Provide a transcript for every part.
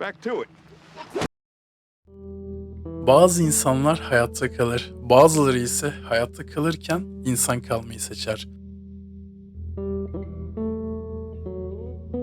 Back to it. Bazı insanlar hayatta kalır, bazıları ise hayatta kalırken insan kalmayı seçer.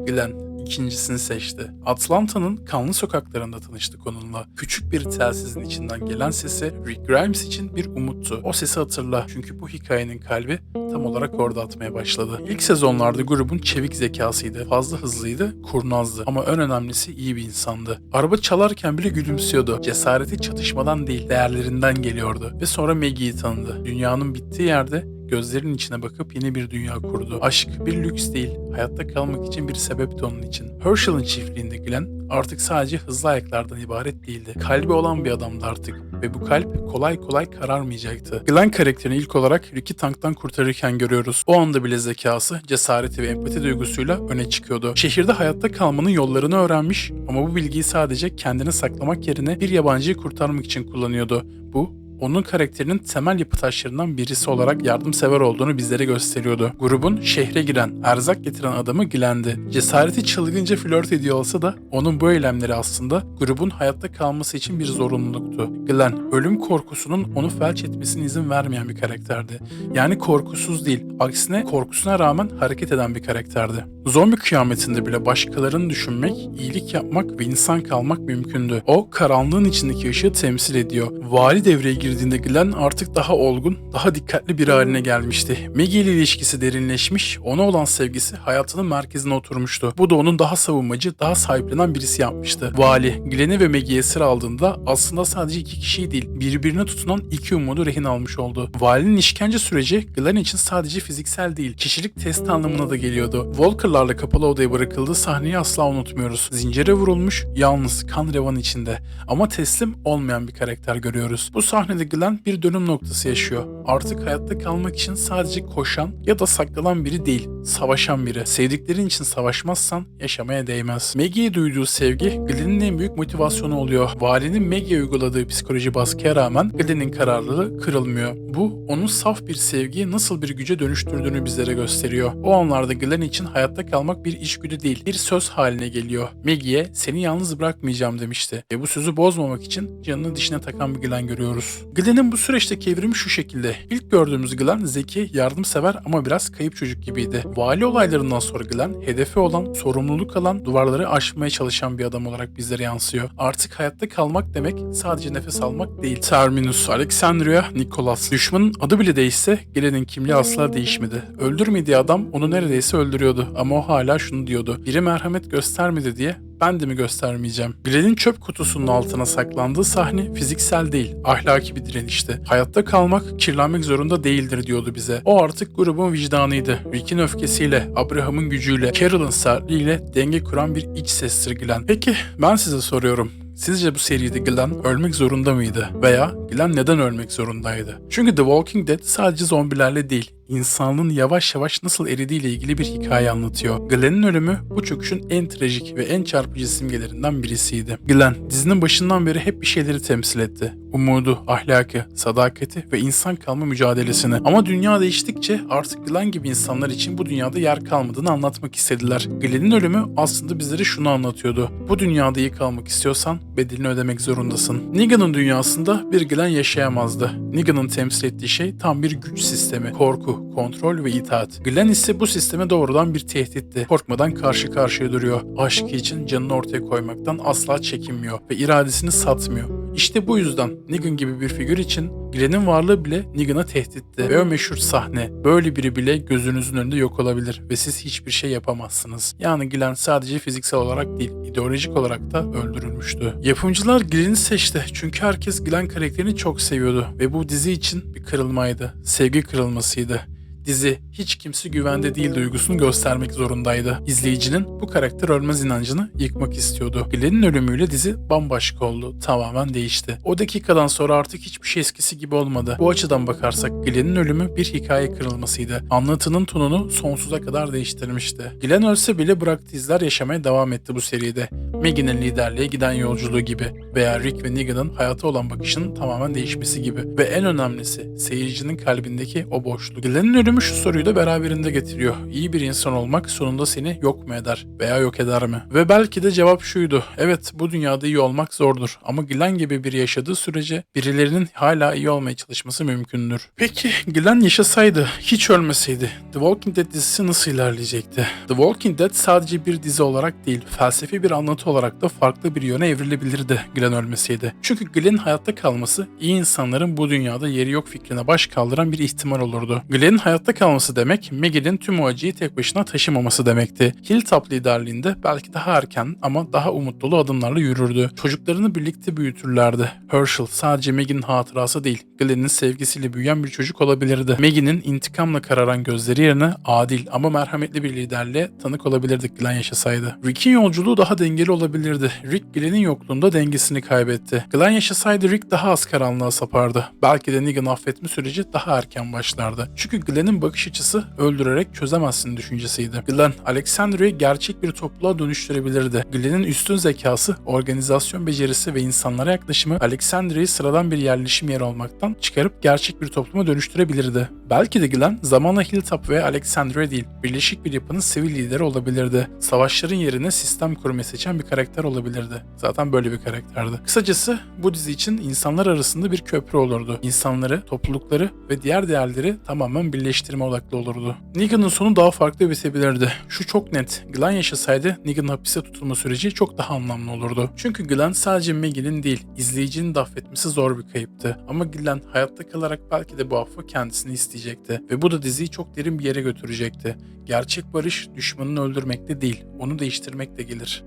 Glenn ikincisini seçti. Atlanta'nın kanlı sokaklarında tanıştık onunla. Küçük bir telsizin içinden gelen sesi Rick Grimes için bir umuttu. O sesi hatırla çünkü bu hikayenin kalbi tam olarak orada atmaya başladı. İlk sezonlarda grubun çevik zekasıydı, fazla hızlıydı, kurnazdı ama en önemlisi iyi bir insandı. Araba çalarken bile gülümsüyordu. Cesareti çatışmadan değil, değerlerinden geliyordu. Ve sonra Maggie'yi tanıdı. Dünyanın bittiği yerde gözlerinin içine bakıp yeni bir dünya kurdu. Aşk bir lüks değil, hayatta kalmak için bir sebepti onun için. Herschel'ın çiftliğinde Glenn artık sadece hızlı ayaklardan ibaret değildi. Kalbi olan bir adamdı artık ve bu kalp kolay kolay kararmayacaktı. Glenn karakterini ilk olarak Ricky tanktan kurtarırken görüyoruz. O anda bile zekası, cesareti ve empati duygusuyla öne çıkıyordu. Şehirde hayatta kalmanın yollarını öğrenmiş ama bu bilgiyi sadece kendine saklamak yerine bir yabancıyı kurtarmak için kullanıyordu. Bu onun karakterinin temel yapı taşlarından birisi olarak yardımsever olduğunu bizlere gösteriyordu. Grubun şehre giren, erzak getiren adamı Glenn'di. Cesareti çılgınca flört ediyor olsa da onun bu eylemleri aslında grubun hayatta kalması için bir zorunluluktu. Glenn, ölüm korkusunun onu felç etmesine izin vermeyen bir karakterdi. Yani korkusuz değil, aksine korkusuna rağmen hareket eden bir karakterdi. Zombi kıyametinde bile başkalarını düşünmek, iyilik yapmak ve insan kalmak mümkündü. O, karanlığın içindeki ışığı temsil ediyor. Vali devreye girdiğinde Glenn artık daha olgun, daha dikkatli bir haline gelmişti. Maggie ile ilişkisi derinleşmiş, ona olan sevgisi hayatının merkezine oturmuştu. Bu da onun daha savunmacı, daha sahiplenen birisi yapmıştı. Vali, Glenn'i ve Maggie'yi esir aldığında aslında sadece iki kişi değil, birbirine tutunan iki umudu rehin almış oldu. Valinin işkence süreci Glenn için sadece fiziksel değil, kişilik testi anlamına da geliyordu. Walker'larla kapalı odaya bırakıldığı sahneyi asla unutmuyoruz. Zincire vurulmuş, yalnız, kan revan içinde. Ama teslim olmayan bir karakter görüyoruz. Bu sahnede Glenn bir dönüm noktası yaşıyor. Artık hayatta kalmak için sadece koşan ya da saklanan biri değil, savaşan biri. Sevdiklerin için savaşmazsan yaşamaya değmez. Maggie'ye duyduğu sevgi Glenn'in en büyük motivasyonu oluyor. Valinin Maggie'ye uyguladığı psikoloji baskıya rağmen Glenn'in kararlılığı kırılmıyor. Bu onun saf bir sevgiyi nasıl bir güce dönüştürdüğünü bizlere gösteriyor. O anlarda Glenn için hayatta kalmak bir içgüdü değil, bir söz haline geliyor. Maggie'ye seni yalnız bırakmayacağım demişti. Ve bu sözü bozmamak için canını dişine takan bir Glenn görüyoruz. Glenn'in bu süreçteki evrimi şu şekilde. İlk gördüğümüz Glenn zeki, yardımsever ama biraz kayıp çocuk gibiydi. Vali olaylarından sonra Glenn hedefi olan, sorumluluk alan, duvarları aşmaya çalışan bir adam olarak bizlere yansıyor. Artık hayatta kalmak demek sadece nefes almak değil. Terminus, Alexandria, Nicholas. Düşmanın adı bile değişse Glenn'in kimliği asla değişmedi. Öldürmediği adam onu neredeyse öldürüyordu ama o hala şunu diyordu. Biri merhamet göstermedi diye ben de mi göstermeyeceğim? Glenn'in çöp kutusunun altına saklandığı sahne fiziksel değil, ahlaki bir direnişti. Hayatta kalmak, kirlenmek zorunda değildir diyordu bize. O artık grubun vicdanıydı. Rick'in öfkesiyle, Abraham'ın gücüyle, Carol'ın sertliğiyle denge kuran bir iç sestir Glenn. Peki ben size soruyorum. Sizce bu seride Glenn ölmek zorunda mıydı? Veya Glenn neden ölmek zorundaydı? Çünkü The Walking Dead sadece zombilerle değil, insanlığın yavaş yavaş nasıl eridiğiyle ilgili bir hikaye anlatıyor. Glenn'in ölümü bu çöküşün en trajik ve en çarpıcı simgelerinden birisiydi. Glenn dizinin başından beri hep bir şeyleri temsil etti. Umudu, ahlakı, sadakati ve insan kalma mücadelesini. Ama dünya değiştikçe artık Glenn gibi insanlar için bu dünyada yer kalmadığını anlatmak istediler. Glenn'in ölümü aslında bizlere şunu anlatıyordu. Bu dünyada iyi kalmak istiyorsan bedelini ödemek zorundasın. Negan'ın dünyasında bir Glenn yaşayamazdı. Negan'ın temsil ettiği şey tam bir güç sistemi, korku, kontrol ve itaat. Glenn ise bu sisteme doğrudan bir tehditti. Korkmadan karşı karşıya duruyor. Aşkı için canını ortaya koymaktan asla çekinmiyor ve iradesini satmıyor. İşte bu yüzden Negan gibi bir figür için Glenn'in varlığı bile Negan'a tehditti. Ve o meşhur sahne. Böyle biri bile gözünüzün önünde yok olabilir ve siz hiçbir şey yapamazsınız. Yani Glenn sadece fiziksel olarak değil, ideolojik olarak da öldürülmüştü. Yapımcılar Glenn'i seçti çünkü herkes Glenn karakterini çok seviyordu ve bu dizi için bir kırılmaydı. Sevgi kırılmasıydı. Dizi hiç kimse güvende değil duygusunu göstermek zorundaydı. İzleyicinin bu karakter ölmez inancını yıkmak istiyordu. Glenn'in ölümüyle dizi bambaşka oldu. Tamamen değişti. O dakikadan sonra artık hiçbir şey eskisi gibi olmadı. Bu açıdan bakarsak Glenn'in ölümü bir hikaye kırılmasıydı. Anlatının tonunu sonsuza kadar değiştirmişti. Glenn ölse bile bıraktığı izler yaşamaya devam etti bu seride. Maggie'nin liderliğe giden yolculuğu gibi. veya Rick ve Negan'ın hayata olan bakışının tamamen değişmesi gibi. Ve en önemlisi seyircinin kalbindeki o boşluk. Glenn'in ölümü şu soruyu da beraberinde getiriyor. İyi bir insan olmak sonunda seni yok mu eder veya yok eder mi? Ve belki de cevap şuydu. Evet bu dünyada iyi olmak zordur ama Glenn gibi biri yaşadığı sürece birilerinin hala iyi olmaya çalışması mümkündür. Peki Glenn yaşasaydı, hiç ölmeseydi The Walking Dead dizisi nasıl ilerleyecekti? The Walking Dead sadece bir dizi olarak değil, felsefi bir anlatı olarak da farklı bir yöne evrilebilirdi Glenn ölmeseydi. Çünkü Glenn'in hayatta kalması iyi insanların bu dünyada yeri yok fikrine baş kaldıran bir ihtimal olurdu. Glenn'in hayatta kalması demek Maggie'nin tüm o acıyı tek başına taşımaması demekti. Hilltop liderliğinde belki daha erken ama daha umut dolu adımlarla yürürdü. Çocuklarını birlikte büyütürlerdi. Herschel sadece Maggie'nin hatırası değil, Glenn'in sevgisiyle büyüyen bir çocuk olabilirdi. Maggie'nin intikamla kararan gözleri yerine adil ama merhametli bir liderliğe tanık olabilirdik Glenn yaşasaydı. Rick'in yolculuğu daha dengeli olabilirdi. Rick Glenn'in yokluğunda dengesini kaybetti. Glenn yaşasaydı Rick daha az karanlığa sapardı. Belki de Negan affetme süreci daha erken başlardı. Çünkü Glenn'in bakış açısı öldürerek çözemezsin düşüncesiydi. Glenn, Alexandria'yı gerçek bir topluluğa dönüştürebilirdi. Glenn'in üstün zekası, organizasyon becerisi ve insanlara yaklaşımı Alexandria'yı sıradan bir yerleşim yeri olmaktan çıkarıp gerçek bir topluma dönüştürebilirdi. Belki de Glenn zamanla Hilltop ve Alexandria değil, birleşik bir yapının sivil lideri olabilirdi. Savaşların yerine sistem kurmayı seçen bir karakter olabilirdi. Zaten böyle bir karakterdi. Kısacası bu dizi için insanlar arasında bir köprü olurdu. İnsanları, toplulukları ve diğer değerleri tamamen birleştirme odaklı olurdu. Negan'ın sonu daha farklı bitebilirdi. Şu çok net. Glenn yaşasaydı Negan'ın hapiste tutulma süreci çok daha anlamlı olurdu. Çünkü Glenn sadece Maggie'nin değil, izleyicinin de affetmesi zor bir kayıptı. Ama Glenn hayatta kalarak belki de bu affı kendisini isteyecekti. Ve bu da diziyi çok derin bir yere götürecekti. Gerçek barış düşmanını öldürmekte değil, onu değiştirmekle gelir.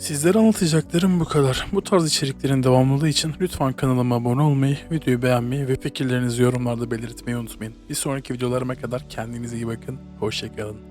Sizlere anlatacaklarım bu kadar. Bu tarz içeriklerin devamlılığı için lütfen kanalıma abone olmayı, videoyu beğenmeyi ve fikirlerinizi yorumlarda belirtmeyi unutmayın. Bir sonraki videolarıma kadar kendinize iyi bakın. Hoşçakalın.